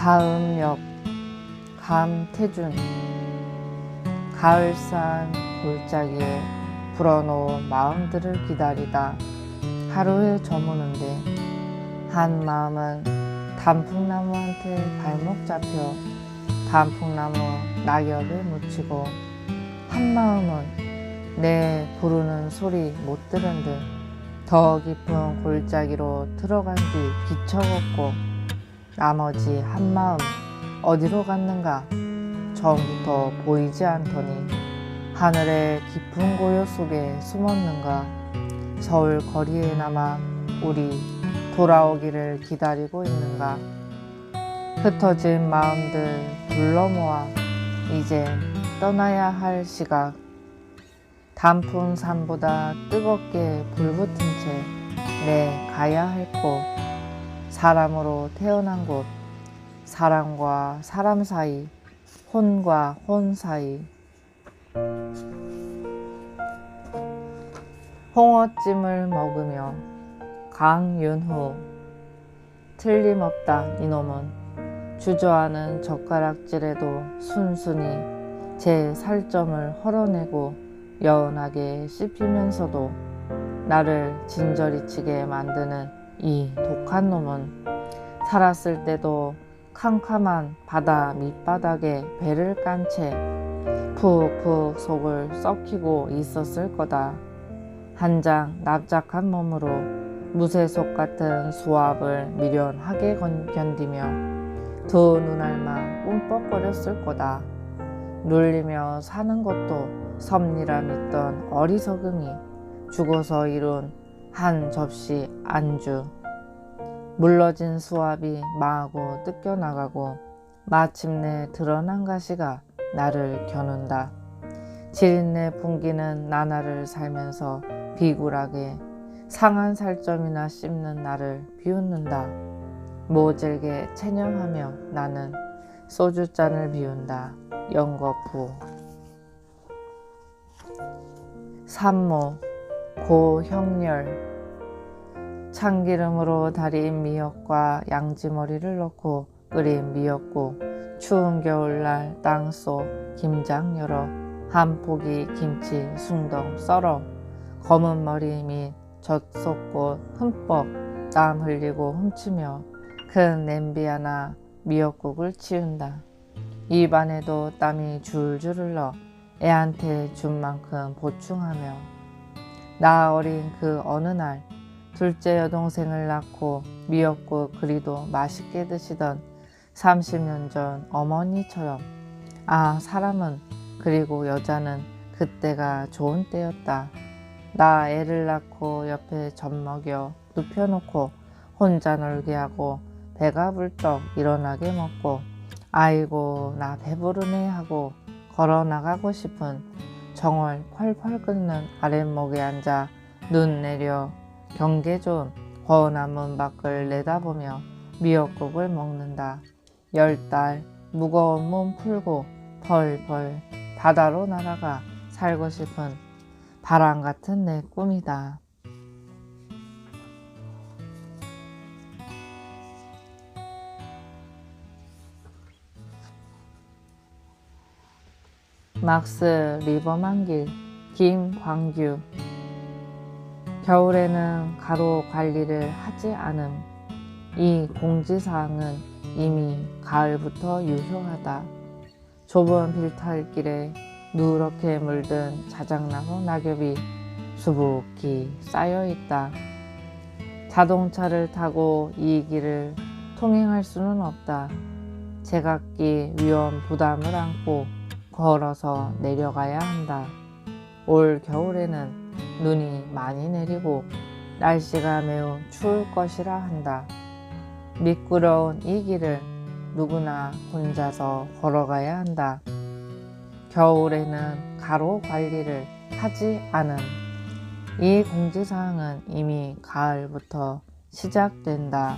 다음 역 감태준. 가을산 골짜기에 불어놓은 마음들을 기다리다 하루에 저무는데 한 마음은 단풍나무한테 발목 잡혀 단풍나무 낙엽에 묻히고 한 마음은 내 부르는 소리 못 들은 듯 더 깊은 골짜기로 들어간 뒤 비춰걷고 나머지 한 마음 어디로 갔는가 처음부터 보이지 않더니 하늘의 깊은 고요 속에 숨었는가 서울 거리에 남아 우리 돌아오기를 기다리고 있는가 흩어진 마음들 불러 모아 이제 떠나야 할 시각. 단풍 산보다 뜨겁게 불붙은 채 내 가야 할 곳 사람으로 태어난 곳 사람과 사람 사이 혼과 혼 사이. 홍어찜을 먹으며 강윤후 틀림없다 이놈은. 주저하는 젓가락질에도 순순히 제 살점을 헐어내고 여운하게 씹히면서도 나를 진저리치게 만드는 이 독한 놈은 살았을 때도 캄캄한 바다 밑바닥에 배를 깐 채 푹푹 속을 썩히고 있었을 거다. 한 장 납작한 몸으로 무쇠속 같은 수압을 미련하게 건- 견디며 두 눈알만 꿈뻑거렸을 거다. 눌리며 사는 것도 섭리라 믿던 어리석음이 죽어서 이룬 한 접시 안주. 물러진 수압이 마구 뜯겨나가고 마침내 드러난 가시가 나를 겨눈다. 지린내 풍기는 나날을 살면서 비굴하게 상한 살점이나 씹는 나를 비웃는다. 모질게 체념하며 나는 소주잔을 비운다. 영거푸 산모 고형렬 참기름으로 달인 미역과 양지머리를 넣고 끓인 미역국 추운 겨울날 땅속 김장 열어 한 포기 김치 숭덩 썰어 검은 머리 및 젖속꽃 흠뻑 땀 흘리고 훔치며 큰 냄비 하나 미역국을 치운다. 입안에도 땀이 줄줄 흘러 애한테 준 만큼 보충하며 나 어린 그 어느 날 둘째 여동생을 낳고 미역국 그리도 맛있게 드시던 30년 전 어머니처럼 아 사람은 그리고 여자는 그때가 좋은 때였다. 나 애를 낳고 옆에 젖 먹여 눕혀놓고 혼자 놀게 하고 배가 불떡 일어나게 먹고 아이고 나 배부르네 하고 걸어 나가고 싶은 정월 펄펄 끓는 아랫목에 앉아 눈 내려 경계 좋은 거운한 문 밖을 내다보며 미역국을 먹는다. 열 달 무거운 몸 풀고 펄펄 바다로 날아가 살고 싶은 바람 같은 내 꿈이다. 막스 리버만길 김광규 겨울에는 가로 관리를 하지 않음 이 공지사항은 이미 가을부터 유효하다. 좁은 빌탈길에 누렇게 물든 자작나무 낙엽이 수북히 쌓여 있다. 자동차를 타고 이 길을 통행할 수는 없다. 제각기 위험 부담을 안고 걸어서 내려가야 한다. 올 겨울에는 눈이 많이 내리고 날씨가 매우 추울 것이라 한다. 미끄러운 이 길을 누구나 혼자서 걸어가야 한다. 겨울에는 가로 관리를 하지 않은 이 공지사항은 이미 가을부터 시작된다.